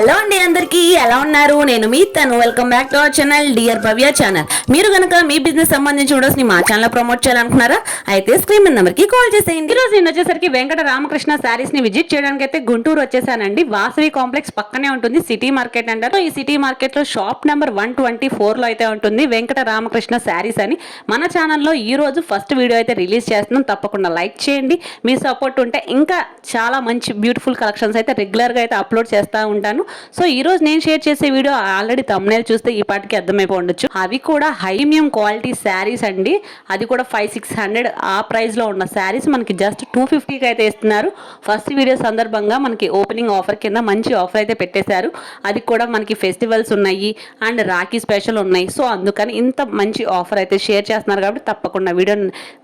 Hello అండి అందరికీ ఎలా ఉన్నారు? నేను మీ తను. Welcome back to our channel dear Bhavya channel మీరు కనుక మీ బిజినెస్ సంబంధించి వీడియోస్ని మా ఛానల్ ప్రమోట్ చేయాలనుకున్నారా అయితే స్క్రీన్ నెంబర్కి కాల్ చేసేయండి. ఈరోజు రోజు నేను వచ్చేసరికి వెంకట రామకృష్ణ శారీస్ని విజిట్ చేయడానికి అయితే గుంటూరు వచ్చేసానండి. వాసవి కాంప్లెక్స్ పక్కనే ఉంటుంది సిటీ మార్కెట్ అంటారు. ఈ సిటీ మార్కెట్లో షాప్ నెంబర్ వన్ ట్వంటీ ఫోర్లో అయితే ఉంటుంది వెంకట రామకృష్ణ శారీస్ అని. మన ఛానల్లో ఈ రోజు ఫస్ట్ వీడియో అయితే రిలీజ్ చేస్తున్నాం. తప్పకుండా లైక్ చేయండి. మీ సపోర్ట్ ఉంటే ఇంకా చాలా మంచి బ్యూటిఫుల్ కలెక్షన్స్ అయితే రెగ్యులర్గా అయితే అప్లోడ్ చేస్తూ ఉంటాను. సో ఈ రోజు నేను షేర్ చేసే వీడియో ఆల్రెడీ తమ్నేల్ చూస్తే ఈ పాటికి అర్థమైపో ఉండొచ్చు అవి కూడా హైమియం క్వాలిటీ శారీస్ అండి. అది కూడా ఫైవ్ సిక్స్ హండ్రెడ్ ఆ ప్రైస్లో ఉన్న శారీస్. మనకి జస్ట్ టూ ఫిఫ్టీకి అయితే ఇస్తున్నారు. ఫస్ట్ వీడియో సందర్భంగా మనకి ఓపెనింగ్ ఆఫర్ కింద మంచి ఆఫర్ అయితే పెట్టేశారు. అది కూడా మనకి ఫెస్టివల్స్ ఉన్నాయి అండ్ రాఖీ స్పెషల్ ఉన్నాయి. సో అందుకని ఇంత మంచి ఆఫర్ అయితే షేర్ చేస్తున్నారు కాబట్టి తప్పకుండా వీడియో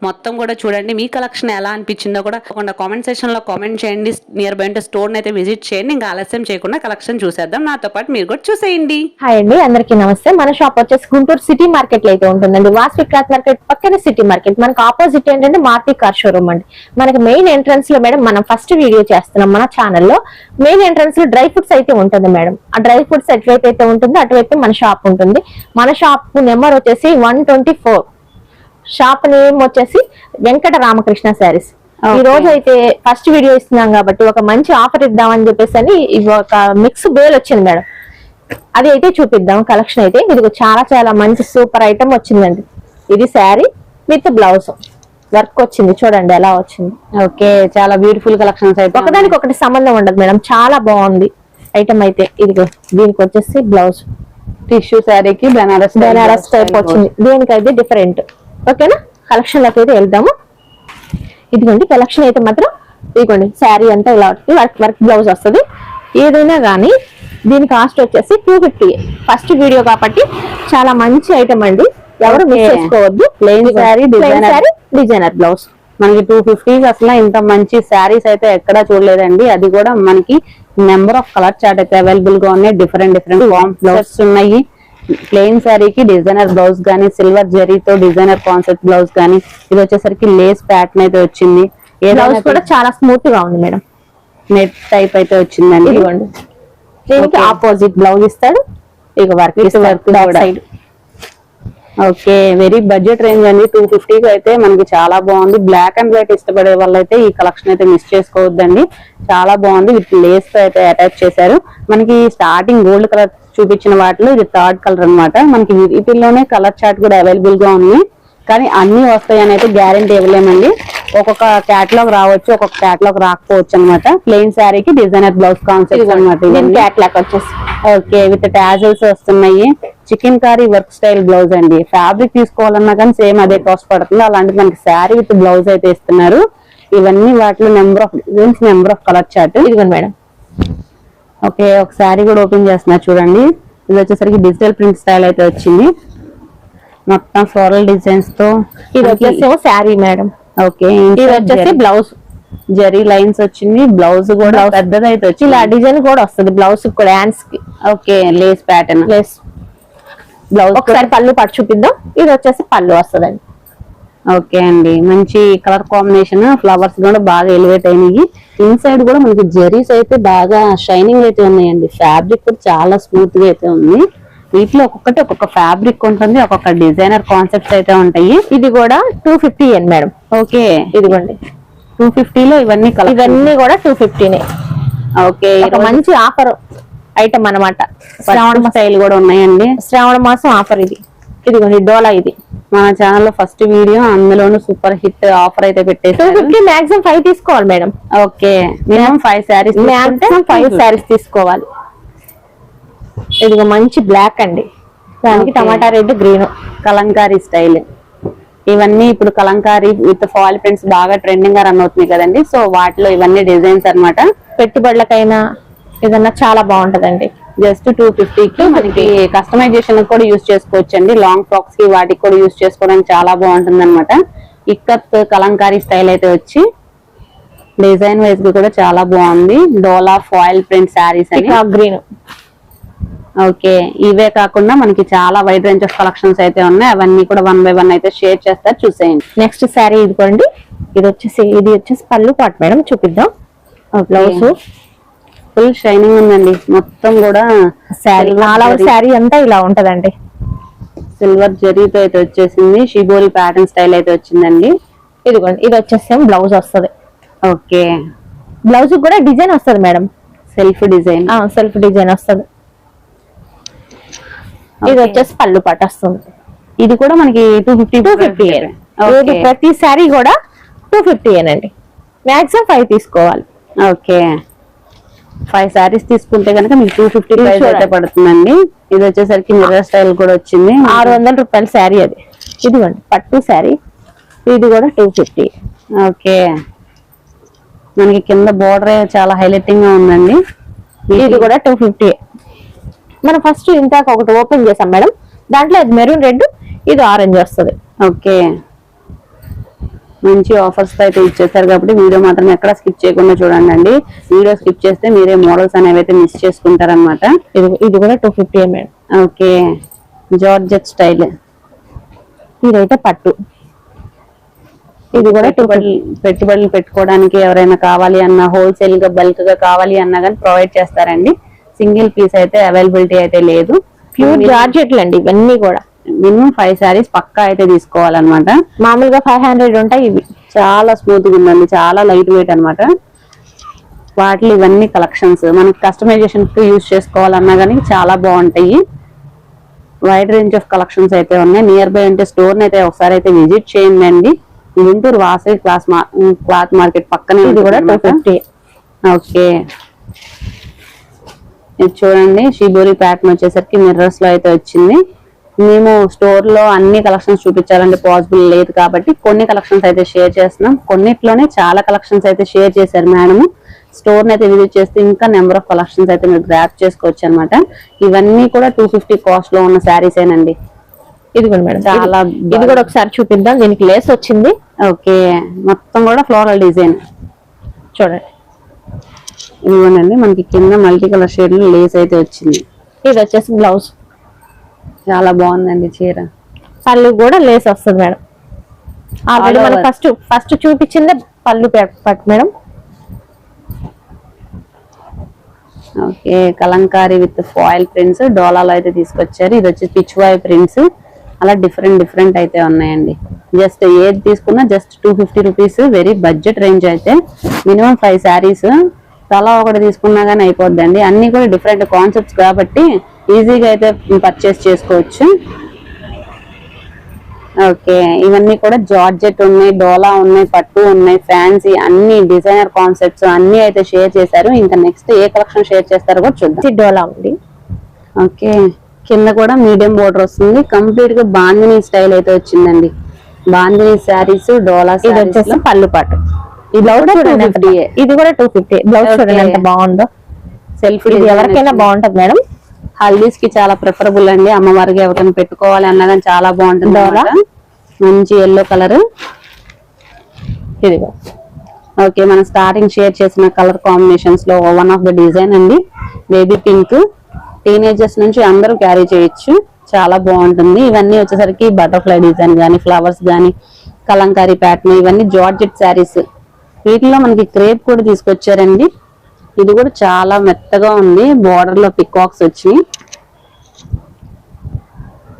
మొత్తం కూడా చూడండి. మీ కలెక్షన్ ఎలా అనిపించిందో కూడా తప్పకుండా కామెంట్ సెషన్లో కామెంట్ చేయండి. నియర్ బై అంటే స్టోర్ని అయితే విజిట్ చేయండి. ఇంకా ఆలస్యం చేయకుండా కలెక్షన్ చూసేద్దాం నాతో పాటు మీరు కూడా చూసేయండి. హాయ్ అండి అందరికీ నమస్తే. మన షాప్ వచ్చేసి గుంటూరు సిటీ మార్కెట్లో అయితే ఉంటుందండి. వాస్వి క్లాత్ మార్కెట్ పక్కనే సిటీ మార్కెట్ మనకు ఆపోజిట్ ఏంటంటే మారుతి కార్ షోరూమ్ అండి. మనకి మెయిన్ ఎంట్రన్స్లో మేడం మనం ఫస్ట్ వీడియో చేస్తున్నాం మన ఛానల్లో మెయిన్ ఎంట్రన్స్లో డ్రై ఫ్రూట్స్ అయితే ఉంటుంది మేడం. ఆ డ్రై ఫ్రూట్స్ ఎటువైపు అయితే ఉంటుందో అటువైపు మన షాప్ ఉంటుంది. మన షాప్ నెంబర్ వచ్చేసి one twenty four shop name వచ్చేసి వెంకట రామకృష్ణ శారీస్. ఈ. రోజు అయితే ఫస్ట్ వీడియో ఇస్తున్నాం కాబట్టి ఒక మంచి ఆఫర్ ఇద్దామని చెప్పేసి అని ఒక మిక్స్ బేల్ వచ్చింది మేడం. అది అయితే చూపిద్దాం కలెక్షన్ అయితే. ఇది చాలా చాలా మంచి సూపర్ ఐటమ్ వచ్చిందండి. ఇది శారీ విత్ బ్లౌజ్ వర్క్ వచ్చింది చూడండి ఎలా వచ్చింది. ఓకే చాలా బ్యూటిఫుల్ కలెక్షన్స్ అయితే ఒకదానికి ఒకటి సంబంధం ఉండదు మేడం చాలా బాగుంది ఐటమ్ అయితే. ఇది దీనికి వచ్చేసి బ్లౌజ్ టిష్యూ శారీకి బెనారస్ బెనారస్ టైప్ వచ్చింది. దీనికైతే డిఫరెంట్ ఓకేనా కలెక్షన్లోకి అయితే వెళ్దాము. ఇదిగోండి కలెక్షన్ అయితే మాత్రం ఇదిగోండి శారీ అంతా ఇలా వర్క్ వర్క్ బ్లౌజ్ వస్తుంది. ఏదైనా కానీ దీని కాస్ట్ వచ్చేసి టూ ఫిఫ్టీ ఫస్ట్ వీడియో కాబట్టి చాలా మంచి ఐటమ్ అండి. ఎవరు మిస్. చేసుకోవద్దు. Designer. శారీ డిజైనర్ బ్లౌజ్ మనకి టూ ఫిఫ్టీ అసలు ఇంత మంచి శారీస్ అయితే ఎక్కడా చూడలేదండి. అది కూడా మనకి నెంబర్ ఆఫ్ కలర్ చార్ట్ అయితే అవైలబుల్గా ఉన్నాయి. డిఫరెంట్ డిఫరెంట్ బ్లౌజెస్ ఉన్నాయి. ప్లెయిన్ శారీకి డిజైనర్ బ్లౌజ్ గానీ సిల్వర్ జరీతో డిజైనర్ కాన్సెప్ట్ బ్లౌజ్ గానీ ఇది వచ్చేసరికి లేస్ ప్యాటర్న్ అయితే వచ్చింది. బ్లౌజ్ కూడా చాలా స్మూత్గా ఉంది మేడం. నెట్ టైప్ అయితే వచ్చిందండి. ఇదిగోండి. దీనికి. ఆపోజిట్ బ్లౌజ్ ఇస్తాడు. ఇక work. Side okay very budget range అండి. టూ ఫిఫ్టీకి అయితే మనకి చాలా బాగుంది. బ్లాక్ అండ్ వైట్ ఇష్టపడే వాళ్ళైతే ఈ కలెక్షన్ అయితే మిస్ చేసుకోవద్దండి. చాలా బాగుంది. విత్ లేస్తో అయితే అటాచ్ చేశారు. మనకి స్టార్టింగ్ గోల్డ్ కలర్ చూపించిన వాటిలో ఇది థర్డ్ కలర్ అన్నమాట. మనకి వీటిల్లోనే కలర్ చార్ట్ కూడా అవైలబుల్గా ఉంది. కానీ అన్ని వస్తాయని అయితే గ్యారంటీ ఇవ్వలేమండి. ఒక్కొక్క క్యాటలాగ్ రావచ్చు ఒక్కొక్క క్యాటలాగ్ రాకపోవచ్చు అనమాట ప్లెయిన్ శారీకి డిజైనర్ బ్లౌజ్ కాన్సెప్ట్ అనమాట దీని క్యాట్లాక్ వచ్చేసి. ఓకే విత్ టాజల్స్ వస్తున్నాయి. Chikankari work style blouse అండి. ఫ్యాబ్రిక్ తీసుకోవాలన్నా కానీ సేమ్ అదే కాస్ట్ పడుతుంది. అలాంటి మనకి శారీ విత్ బ్లౌజ్ అయితే ఇస్తున్నారు. ఇవన్నీ వాటిలో number of designs number of colour chart ఇదిగోండి మేడం. ఓకే ఒక శారీ కూడా ఓపెన్ చేస్తున్నా చూడండి. ఇది వచ్చేసరికి డిజిటల్ ప్రింట్ స్టైల్ అయితే వచ్చింది. మొత్తం ఫ్లోరల్ డిజైన్స్తో ఇది వచ్చేసి శారీ మేడం. ఓకే ఇది వచ్చేసి బ్లౌజ్ జరీ లైన్స్ వచ్చింది బ్లౌజ్ కూడా పెద్దది అయితే వచ్చింది. ఇలా డిజైన్ కూడా వస్తుంది బ్లౌజ్ కూడా హ్యాండ్స్కి. Okay lace pattern plus blouse ఒకసారి పళ్ళు పట్టు చూపిద్దాం. ఇది వచ్చేసి పళ్ళు వస్తుందండి. ఓకే అండి. మంచి కలర్ కాంబినేషన్ ఫ్లవర్స్ కూడా బాగా ఎలివేట్ అయినాయి. ఇన్సైడ్ కూడా మనకి జెరీస్ అయితే బాగా షైనింగ్ అయితే ఉన్నాయండి. ఫ్యాబ్రిక్ కూడా చాలా స్మూత్గా అయితే ఉంది. వీటిలో ఒక్కొక్కటి ఒక్కొక్క ఫ్యాబ్రిక్ ఉంటుంది ఒక్కొక్క డిజైనర్ కాన్సెప్ట్స్ అయితే ఉంటాయి. ఇది కూడా టూ ఫిఫ్టీ ఎన్ మేడం ఓకే. ఇదిగోండి. టూ లో ఇవన్నీ కలర్ ఇవన్నీ కూడా టూ ఫిఫ్టీనే ఓకే. మంచి ఆఫర్ ఐటమ్ అన్నమాట. శ్రావణ స్టైల్ కూడా ఉన్నాయండి. శ్రావణ మాసం ఆఫర్ ఇది. ఇదిగోండి డోలా ఇది. మన ఛానల్లో ఫస్ట్ వీడియో అందులోనూ సూపర్ హిట్ ఆఫర్ అయితే టూ ఫిఫ్టీ మాక్సిమం ఫైవ్ తీసుకోవాలి madam. Okay minimum five sarees maximum five sarees తీసుకోవాలి. ఇదిగో మంచి బ్లాక్ అండి. దానికి. Tomato red green Kalamkari style. ఇవన్నీ ఇప్పుడు కలంకారీ విత్ ఫాల్ ప్రింట్స్ బాగా ట్రెండింగ్గా రన్ అవుతుంది కదండి. సో వాటిలో ఇవన్నీ డిజైన్స్ అన్నమాట. పెట్టుబడులకైనా ఏదన్నా చాలా బాగుంటదండి. జస్ట్ టూ కి మనకి కస్టమైజేషన్ కూడా యూస్ చేసుకోవచ్చు అండి లాంగ్ ఫ్రాక్స్కి వాటికి కూడా యూస్ చేసుకోవడానికి చాలా బాగుంటుంది అనమాట ఇక్కత్ కలంకారీ స్టైల్ అయితే వచ్చి డిజైన్ వైజ్గా కూడా చాలా బాగుంది. డోలా ఫాయిల్ ప్రింట్ శారీస్ అని గ్రీన్ ఓకే ఇవే కాకుండా మనకి చాలా వైడ్ రేంజ్ ఆఫ్ కలెక్షన్స్ అయితే ఉన్నాయి. అవన్నీ కూడా వన్ బై వన్ అయితే షేర్ చేస్తారు చూసేయండి. నెక్స్ట్ శారీ ఇదిగోండి. ఇది వచ్చేసి ఇది వచ్చేసి పళ్ళు పాటు మేడం చూపిద్దాం. బ్లౌజ్ ఫుల్ షైనింగ్ ఉందండి. మొత్తం కూడా శారీ ఆల్ ఓవర్ శారీ అంతా ఇలా ఉంటదండి. సిల్వర్ జరీతో అయితే వచ్చేసింది. షిబోరి ప్యాటర్న్ స్టైల్ అయితే వచ్చిందండి. ఇదిగోండి ఇది వచ్చేసి బ్లౌజ్ వస్తది. ఓకే. బ్లౌజ్ కూడా డిజైన్ వస్తది madam. Self design self design వస్తది. ఇది వచ్చేసి పళ్ళు పాట వస్తుంది. ఇది కూడా మనకి టూ ఫిఫ్టీ టూ ఫిఫ్టీ ప్రతి శారీ కూడా టూ ఫిఫ్టీ ఏనండి మాక్సిమం ఫైవ్ తీసుకోవాలి. ఓకే. ఫైవ్ సారీస్ తీసుకుంటే కనుక మీకు టూ ఫిఫ్టీ ప్రైస్. అయితే పడుతుందండి. ఇది వచ్చేసరికి మిర్రర్ స్టైల్ కూడా వచ్చింది. ఆరు వందల రూపాయల శారీ అది. ఇదిగోండి పట్టు శారీ ఇది కూడా టూ ఫిఫ్టీ ఓకే. మనకి కింద బోర్డర్ చాలా హైలైటింగ్గా ఉందండి. ఇది కూడా టూ ఫిఫ్టీ మనం ఫస్ట్ ఇంతాక ఒకటి ఓపెన్ చేసాం మేడం. దాంట్లో అది మెరూన్ రెడ్ ఇది ఆరెంజ్ వస్తుంది. ఓకే. మంచి ఆఫర్స్ అయితే ఇచ్చేసారు కాబట్టి వీడియో మాత్రం ఎక్కడ స్కిప్ చేయకుండా చూడండి అండి. వీడియో స్కిప్ చేస్తే మీరే మోడల్స్ అనేవి అయితే మిస్ చేసుకుంటారనమాట ఇది ఇది కూడా two fifty madam okay. Georgette style ఇదైతే పట్టు. ఇది కూడా పెట్టుబడులు పెట్టుకోవడానికి ఎవరైనా కావాలి అన్న హోల్సేల్గా బల్క్గా కావాలి అన్నా కానీ ప్రొవైడ్ చేస్తారండి. సింగిల్ పీస్ అయితే అవైలబిలిటీ అయితే లేదు. ప్యూర్ జార్జెట్లు అండి ఇవన్నీ కూడా. మినిమం ఫైవ్ సారీస్ పక్కా అయితే తీసుకోవాలన్నమాట. మామూలుగా ఫైవ్ హండ్రెడ్ ఉంటాయి ఇవి చాలా స్మూత్గా ఉందండి చాలా లైట్ వెయిట్ అన్నమాట. వాటిలో ఇవన్నీ కలెక్షన్స్ మనకి కస్టమైజేషన్కి యూజ్ చేసుకోవాలన్నా కానీ చాలా బాగుంటాయి. వైడ్ రేంజ్ ఆఫ్ కలెక్షన్స్ అయితే ఉన్నాయి. నియర్ బై ఉంటే స్టోర్ అయితే ఒకసారి అయితే విజిట్ చేయండి అండి. Guntur Vasavi class cloth market పక్కనే ఇది కూడా టూ. Fifty okay. ఇది చూడండి షిబోరి ప్యాటర్న్ వచ్చేసరికి మిర్రర్స్లో అయితే వచ్చింది. మేము స్టోర్లో అన్ని కలెక్షన్స్ చూపించాలంటే పాసిబుల్ లేదు కాబట్టి కొన్ని కలెక్షన్స్ అయితే షేర్ చేస్తున్నాం. కొన్నిట్లోనే చాలా కలెక్షన్స్ అయితే షేర్ చేశారు మేడం స్టోర్ అయితే విజిట్ చేస్తే ఇంకా నెంబర్ ఆఫ్ కలెక్షన్స్ అయితే మీరు గ్రాప్ చేసుకోవచ్చు అనమాట ఇవన్నీ కూడా టూ ఫిఫ్టీ కాస్ట్లో ఉన్న శారీస్ ఏనండి. ఇదిగోండి మేడం చాలా ఇది- కూడా ఒకసారి చూపిద్దాం. దీనికి లేస్ వచ్చింది. ఓకే. మొత్తం కూడా ఫ్లోరల్ డిజైన్ చూడండి. ఇవ్వనండి మనకి కింద మల్టీ కలర్ షేడ్ లేస్ అయితే వచ్చింది. ఇది వచ్చేసి బ్లౌజ్ చాలా బాగుందండి చీర. పళ్ళు కూడా లేస్ వస్తుంది మేడం. ఆల్రెడీ మనం. ఫస్ట్ ఫస్ట్ చూపించిందే పళ్ళు పట్టు madam. Okay Kalamkari with foil prints డోలాలో అయితే తీసుకొచ్చారు. ఇది వచ్చి పిచ్ వాయ్ ప్రింట్స్ అలా డిఫరెంట్ డిఫరెంట్ అయితే ఉన్నాయండి. జస్ట్ ఏది తీసుకున్నా just two fifty rupees very budget range అయితే. మినిమం ఫైవ్ శారీస్ తలా ఒకటి తీసుకున్నా కానీ అయిపోద్దండి. అన్ని కూడా డిఫరెంట్ కాన్సెప్ట్స్ కాబట్టి ఈజీగా అయితే పర్చేస్ చేసుకోవచ్చు. ఓకే ఇవన్నీ కూడా జార్జెట్ ఉన్నాయి డోలా ఉన్నాయి పట్టు ఉన్నాయి ఫ్యాన్సీ అన్ని డిజైనర్ కాన్సెప్ట్స్ అన్ని అయితే షేర్ చేశారు. ఇంకా నెక్స్ట్ ఏ కలెక్షన్ షేర్ చేస్తారో కూడా చూద్దాం. డోలా ఉంది. ఓకే కింద కూడా మీడియం బోర్డర్ వస్తుంది. కంప్లీట్గా బాందిని స్టైల్ అయితే వచ్చిందండి. బాందిని శారీస్ డోలా ఇది వచ్చేసి పళ్ళు పాటు. ఈ బ్లౌజ్ కూడా కూడా 250. 250 ఇది కూడా టూ ఫిఫ్టీ బ్లౌజ్ Okay. చూడండి ఎంత బాగుందో. సెల్ఫ్ ఇది ఎవరికైనా బాగుంటది మేడం. హల్దీస్కి చాలా ప్రిఫరబుల్ అండి. అమ్మవారికి ఎవరికైనా పెట్టుకోవాలి అన్నా కానీ చాలా బాగుంటుంది. మంచి ఎల్లో కలర్ ఇదిగో. ఓకే మనం స్టార్టింగ్ షేర్ చేసిన కలర్ కాంబినేషన్స్లో వన్ ఆఫ్ ద డిజైన్ అండి. బేబీ పింక్ టీనేజర్స్ నుంచి అందరూ క్యారీ చేయొచ్చు. చాలా బాగుంటుంది. ఇవన్నీ వచ్చేసరికి బటర్ఫ్లై డిజైన్ గానీ ఫ్లవర్స్ గానీ కలంకారీ ప్యాటర్న్ ఇవన్నీ జార్జెట్ శారీస్ వీటిలో మనకి క్రేప్ కూడా తీసుకొచ్చారండి. ఇది కూడా చాలా మెత్తగా ఉంది. బోర్డర్లో పికాక్స్ వచ్చి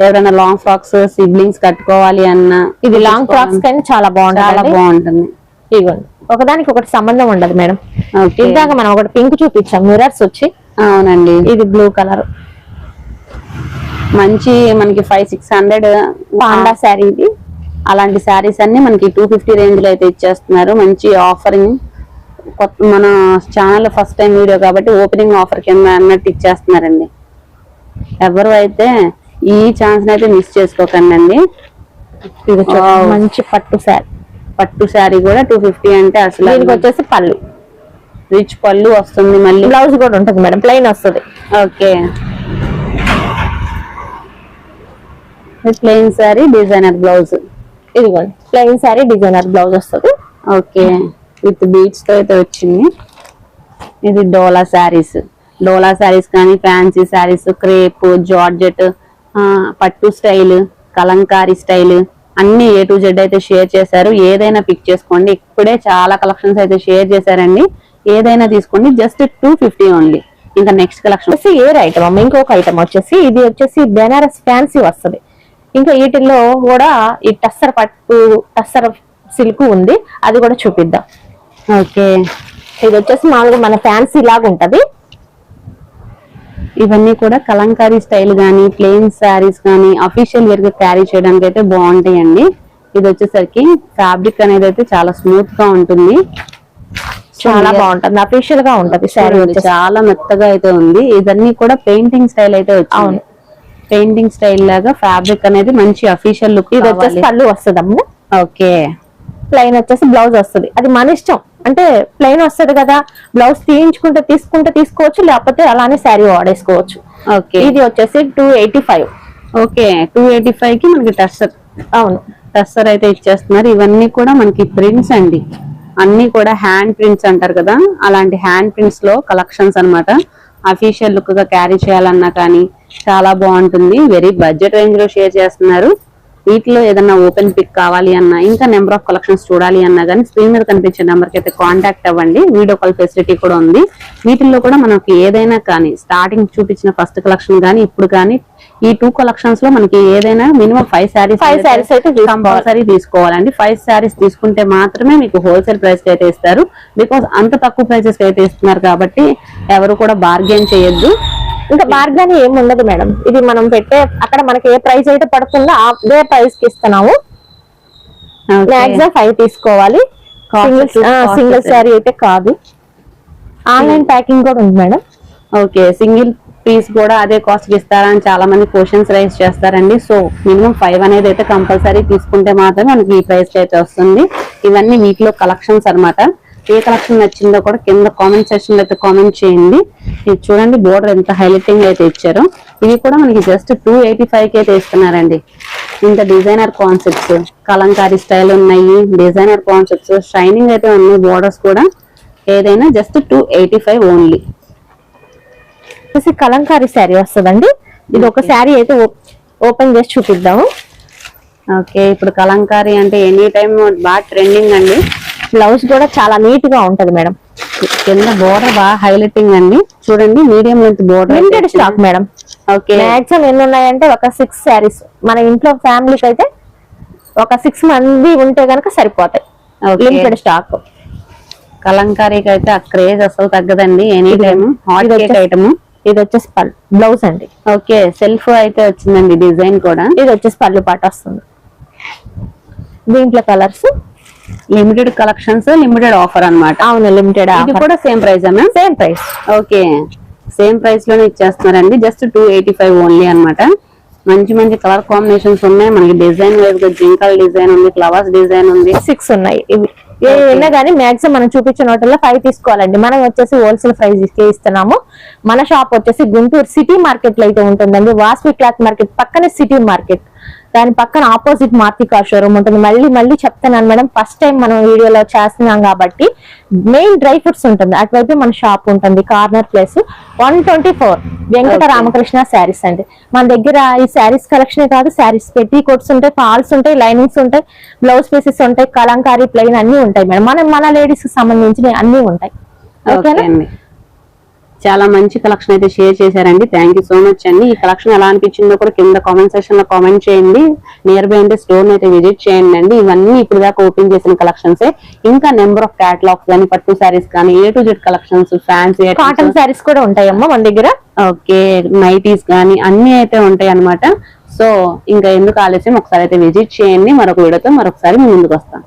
ఎవరైనా లాంగ్ ఫ్రాక్స్ సిబ్లింగ్స్ కట్టుకోవాలి అన్న ఇది లాంగ్ ఫ్రాక్స్ కానీ చాలా చాలా బాగుంటుంది బాగుంటుంది. ఇదిగోండి. ఒకదానికి ఒకటి సంబంధం ఉండదు మేడం. ఇందాక మనం ఒకటి పింక్ చూపించాం. మిరర్స్ వచ్చి అవునండి. ఇది బ్లూ కలర్ మంచి మనకి five six hundred panda sari ఇది. అలాంటి శారీస్ అన్ని మనకి టూ ఫిఫ్టీ రేంజ్లో అయితే ఇచ్చేస్తున్నారు. మంచి ఆఫరింగ్ కొత్త మన ఛానల్ ఫస్ట్ టైం వీడియో కాబట్టి ఓపెనింగ్ ఆఫర్ కింద అన్నట్టు ఇచ్చేస్తున్నారండి. ఎవరు అయితే ఈ ఛాన్స్ అయితే మిస్ చేసుకోకండి. మంచి పట్టు శారీ పట్టు శారీ కూడా టూ ఫిఫ్టీ అంటే అసలు దీనికి వచ్చేసి పళ్ళు. రిచ్ పళ్ళు వస్తుంది మళ్ళీ. బ్లౌజ్ కూడా ఉంటుంది మేడం ప్లెయిన్ వస్తుంది. Okay. Plain sari designer blouse ఇదిగోండి ప్లెయిన్ శారీ డిజైనర్ బ్లౌజ్ వస్తుంది. ఓకే. విత్ బీట్స్తో అయితే వచ్చింది. ఇది డోలా శారీస్. డోలా శారీస్ కానీ ఫ్యాన్సీ శారీస్ క్రేప్ జార్జెట్ పట్టు స్టైల్ కలంకారీ స్టైల్ అన్ని ఏ టు జెడ్ అయితే షేర్ చేశారు. ఏదైనా పిక్ చేసుకోండి. ఇప్పుడే చాలా కలెక్షన్స్ అయితే షేర్ చేశారండి. ఏదైనా తీసుకోండి. జస్ట్ టూ ఫిఫ్టీ ఓన్లీ ఇంకా నెక్స్ట్ కలెక్షన్ వచ్చేసి ఏర్ ఐటమ్ అమ్మ? ఇంకొక ఐటమ్ వచ్చేసి ఇది వచ్చేసి బెనారస్ ఫ్యాన్సీ వస్తుంది. ఇంకా వీటిల్లో కూడా ఈ టస్సర్ పట్టు టస్సర్ సిల్క్ ఉంది. అది కూడా చూపిద్దాం. ఓకే. ఇది వచ్చేసి మామూలుగా మన ఫ్యాన్సీ లాగా ఉంటది ఇవన్నీ కూడా కలంకారీ స్టైల్ గానీ ప్లెయిన్ శారీస్ గానీ అఫీషియల్ వేర్గా క్యారీ చేయడానికి అయితే బాగుంటాయండి. ఇది వచ్చేసరికి ఫ్యాబ్రిక్ అనేది అయితే చాలా స్మూత్గా ఉంటుంది. చాలా బాగుంటుంది. అఫీషియల్గా ఉంటది శారీ చాలా మెత్తగా అయితే ఉంది. ఇదన్నీ కూడా పెయింటింగ్ స్టైల్ అయితే అవును. పెయింటింగ్ స్టైల్ లాగా ఫ్యాబ్రిక్ అనేది మంచి అఫీషియల్ లుక్ ఇది వచ్చేసి పళ్ళు వస్తుంది ఓకే. ప్లెయిన్ వచ్చేసి బ్లౌజ్ వస్తుంది. అది మన ఇష్టం. అంటే ప్లెయిన్ వస్తది కదా బ్లౌజ్ తీయించుకుంటే తీసుకుంటే తీసుకోవచ్చు లేకపోతే అలానే శారీ వాడేసుకోవచ్చు. ఓకే ఇది వచ్చేసి two eighty five okay two eighty ఫైవ్కి మనకి టస్సర్ అవును. టస్సర్ అయితే ఇచ్చేస్తున్నారు. ఇవన్నీ కూడా మనకి ప్రింట్స్ అండి. అన్ని కూడా హ్యాండ్ ప్రింట్స్ అంటారు కదా అలాంటి హ్యాండ్ ప్రింట్స్లో కలెక్షన్స్ అన్నమాట. అఫీషియల్ లుక్గా క్యారీ చేయాలన్నా కానీ చాలా బాగుంటుంది. వెరీ బడ్జెట్ రేంజ్లో షేర్ చేస్తున్నారు. వీటిలో ఏదైనా ఓపెన్ పిక్ కావాలి అన్నా ఇంకా నెంబర్ ఆఫ్ కలెక్షన్స్ చూడాలి అన్నా కానీ స్క్రీన్ మీద కనిపించే నెంబర్కి అయితే కాంటాక్ట్ అవ్వండి. వీడియో కాల్ ఫెసిలిటీ కూడా ఉంది. వీటిల్లో కూడా మనకి ఏదైనా కానీ స్టార్టింగ్ చూపించిన ఫస్ట్ కలెక్షన్ కానీ ఇప్పుడు కానీ ఈ టూ కలెక్షన్స్లో మనకి ఏదైనా minimum five sarees Five sarees అయితే. కంపల్సరీ తీసుకోవాలండి. ఫైవ్ శారీస్ తీసుకుంటే మాత్రమే మీకు హోల్సేల్ ప్రైస్కి అయితే ఇస్తారు. బికాస్ అంత తక్కువ ప్రైసెస్ అయితే ఇస్తున్నారు కాబట్టి ఎవరు కూడా బార్గెన్ చేయొద్దు. ఇంకా బార్గాని ఏమి ఉండదు మేడం. ఇది మనం పెట్టే అక్కడ మనకి ఏ ప్రైస్ అయితే పడుతుందో అదే ప్రైస్కి ఇస్తున్నాము మాక్సిమం ఫైవ్ తీసుకోవాలి. సింగిల్. శారీ అయితే కాదు. ఆన్లైన్ ప్యాకింగ్ కూడా ఉంది మేడం. ఓకే. సింగిల్ పీస్ కూడా అదే కాస్ట్ ఇస్తారా అని చాలా మంది క్వశ్చన్స్ రైజ్ చేస్తారండి. సో మినిమం ఫైవ్ అనేది అయితే కంపల్సరీ తీసుకుంటే మాత్రమే మనకి ఈ ప్రైస్ అయితే వస్తుంది. ఇవన్నీ వీటిలో కలెక్షన్స్ అన్నమాట. ఏ కలెక్షన్ నచ్చిందో కూడా కింద కామెంట్ సెక్షన్లో అయితే కామెంట్ చేయండి. ఇది చూడండి బోర్డర్ ఎంత హైలైటింగ్ అయితే ఇచ్చారో. ఇవి కూడా మనకి జస్ట్ టూ ఎయిటీ ఫైవ్కి అయితే ఇస్తున్నారండి. ఇంత డిజైనర్ కాన్సెప్ట్స్ కలంకారీ స్టైల్ ఉన్నాయి డిజైనర్ కాన్సెప్ట్స్ షైనింగ్ అయితే ఉన్నాయి బోర్డర్స్ కూడా ఏదైనా just two eighty five only వచ్చేసి కలంకారీ శారీ వస్తుందండి. ఇది ఒక శారీ అయితే ఓపెన్ చేసి చూపిద్దాము. ఓకే ఇప్పుడు కలంకారీ అంటే ఎనీ టైం బాగా ట్రెండింగ్ అండి. బ్లౌజ్ కూడా చాలా నీట్గా ఉంటది మేడం. కింద బోర్డర్ బాగా హైలైటింగ్ అండి. చూడండి medium length border limited stock madam. Okay. Maximum ఎన్ని ఉన్నాయంటే ఒక సిక్స్ శారీస్ మన ఇంట్లో ఫ్యామిలీకి అయితే ఒక సిక్స్ మంది ఉంటే గనక సరిపోతాయి. లిమిటెడ్ స్టాక్ కలంకారీకి అయితే ఆ క్రేజ్ అసలు తగ్గదండి. Any time hot cake item ఇది వచ్చేసి పళ్ళు బ్లౌజ్ అండి. ఓకే. సెల్ఫ్ అయితే వచ్చిందండి డిజైన్ కూడా. ఇది వచ్చేసి పళ్ళు పాట వస్తుంది. దీంట్లో colours limited collections limited offer అన్నమాట. అవును లిమిటెడ్ ఇది కూడా same price ma'am same price okay same ప్రైస్లోనే ఇచ్చేస్తున్నారండి. Just two eighty five only అన్నమాట. మంచి మంచి కలర్ కాంబినేషన్స్ ఉన్నాయి. మనకి డిజైన్ వైజ్గా జింకల్ డిజైన్ ఉంది ఫ్లవర్స్ డిజైన్ ఉంది. సిక్స్ ఉన్నాయి. ఇవి ఏమైనా కానీ మాక్సిమం మనం చూపించిన వాటిల్లో ఫైవ్ తీసుకోవాలండి. మనం వచ్చేసి హోల్సేల్ ప్రైస్ ఇస్తున్నాము. మన షాప్ వచ్చేసి గుంటూరు సిటీ మార్కెట్లో అయితే ఉంటుందండి. వాస్వి క్లాత్ మార్కెట్ పక్కనే సిటీ మార్కెట్ దాని పక్కన ఆపోజిట్ మార్తి కార్ షోరూమ్ ఉంటుంది. మళ్ళీ మళ్ళీ చెప్తున్నాను మేడం ఫస్ట్ టైం మనం వీడియోలో చేస్తున్నాం కాబట్టి మెయిన్ డ్రై ఫ్రూట్స్ ఉంటుంది. అటువైపు మన షాప్ ఉంటుంది corner place one twenty four Venkata. Ramakrishna sarees అండి. మన దగ్గర ఈ శారీస్ కలెక్షన్ కాదు శారీస్ పెట్టి కోట్స్ ఉంటాయి ఫాల్స్ ఉంటాయి లైనింగ్స్ ఉంటాయి బ్లౌజ్ పీసెస్ ఉంటాయి కలంకారీ ప్లెయిన్ అన్ని ఉంటాయి మేడం. మన మన లేడీస్కి సంబంధించిన అన్ని ఉంటాయి. ఓకే ఓకేనా చాలా మంచి కలెక్షన్ అయితే షేర్ చేశారండి. థ్యాంక్ యూ సో మచ్ అండి. ఈ కలెక్షన్ ఎలా అనిపించిందో కూడా కింద కామెంట్ సెక్షన్లో కామెంట్ చేయండి. నియర్ బై అంటే స్టోర్ అయితే విజిట్ చేయండి అండి. ఇవన్నీ ఇప్పుడు దాకా ఓపెన్ చేసిన కలెక్షన్స్ ఇంకా నెంబర్ ఆఫ్ క్యాటలాగ్స్ కానీ పట్టు సారీస్ కానీ A to Z collections fancy cotton sarees కూడా ఉంటాయమ్మా మన దగ్గర? ఓకే నైటీస్ కానీ అన్ని అయితే ఉంటాయి అన్నమాట. సో ఇంకా ఎందుకు ఆలస్యం? ఒకసారి అయితే విజిట్ చేయండి. మరొక వీడియోతో మరొకసారి ముందుకు వస్తాం